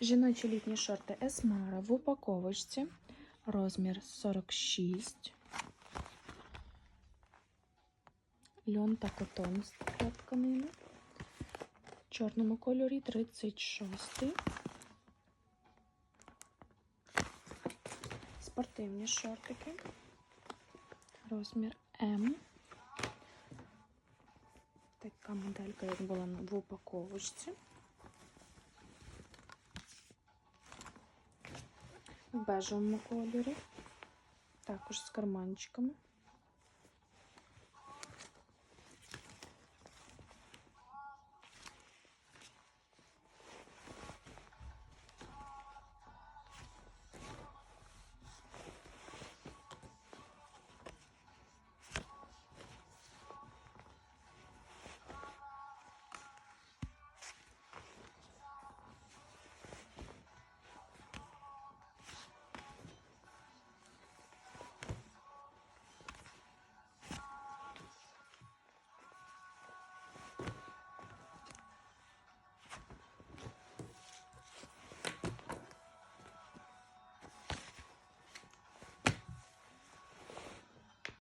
Жіночі літні шорти Есмара в упаковочці. Розмір 46. Льон та котон з тканини. В чорному кольорі 36. Спортивні шортики. Розмір М. Така моделька, як була в упаковочці. В бежевому кольорі. Також з карманчиками.